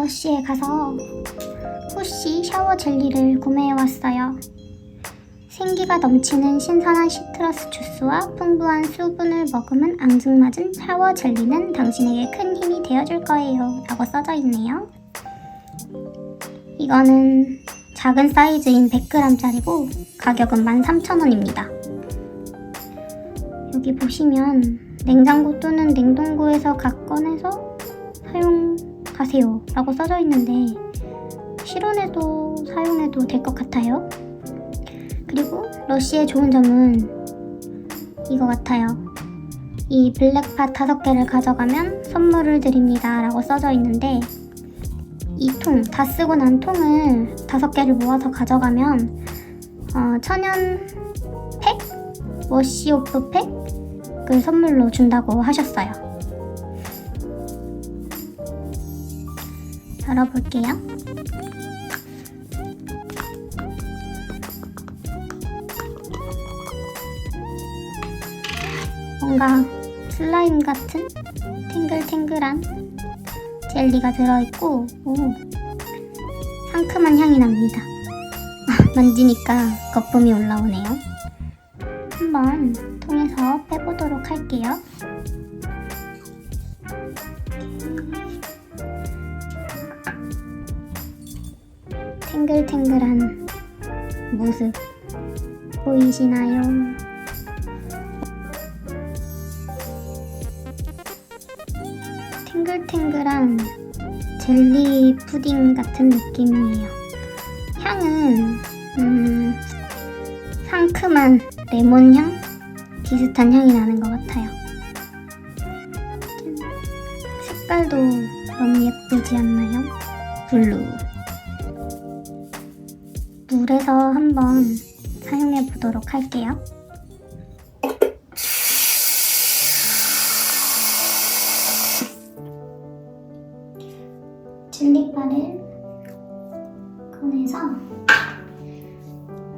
러쉬에 가서 후시 샤워 젤리를 구매해 왔어요. 생기가 넘치는 신선한 시트러스 주스와 풍부한 수분을 머금은 앙증맞은 샤워 젤리는 당신에게 큰 힘이 되어줄 거예요. 라고 써져 있네요. 이거는 작은 사이즈인 100g짜리고 가격은 13,000원입니다. 여기 보시면 냉장고 또는 냉동고에서 각 꺼내서 사용 하세요 라고 써져 있는데 실온에도 사용해도 될 것 같아요. 그리고 러쉬의 좋은 점은 이거 같아요. 이 블랙팟 5개를 가져가면 선물을 드립니다 라고 써져 있는데 이 통, 다 쓰고 난 통을 5개를 모아서 가져가면 어, 천연 팩? 워시 오프 팩을 선물로 준다고 하셨어요. 열어볼게요. 뭔가 슬라임 같은 탱글탱글한 젤리가 들어있고 오, 상큼한 향이 납니다. 만지니까 거품이 올라오네요. 한번 통에서 빼보도록 할게요. 탱글탱글한 모습 보이시나요? 탱글탱글한 젤리 푸딩 같은 느낌이에요. 향은 음, 상큼한 레몬 향 비슷한 향이 나는 것 같아요. 색깔도 너무 예쁘지 않나요? 블루. 물에서 한번 사용해 보도록 할게요. 젤리바를 꺼내서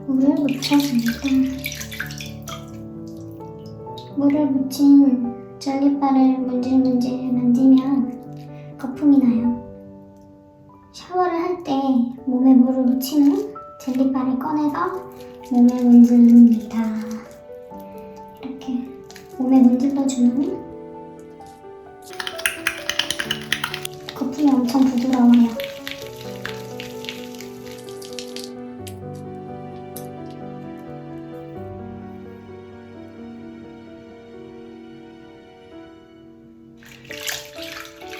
물을 묻혀줍니다. 물을 묻힌 젤리바를 문질문질 만지면 거품이 나요. 샤워를 할 때 몸에 물을 후 젤리바를 꺼내서 몸에 문질릅니다. 이렇게 몸에 문질러 주는 후 거품이 엄청 부드러워요.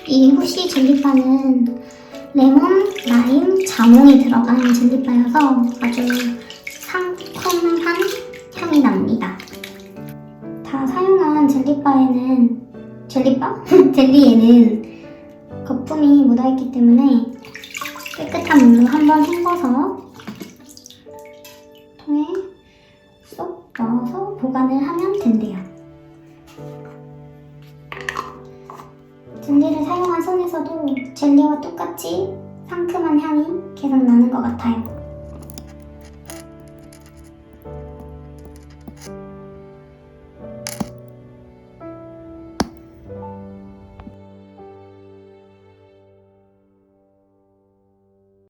이 후시 젤리바는 레몬, 라임, 자몽이 들어간 젤리바여서 아주 상큼한 향이 납니다. 다 사용한 젤리바에는 젤리바? 젤리에는 거품이 묻어있기 때문에 깨끗한 물로 한번 헹궈서 통에 쏙 넣어서 보관을 하면 된대요. 젤리를 사용 한 손에서도 젤리와 똑같이 상큼한 향이 계속 나는 것 같아요.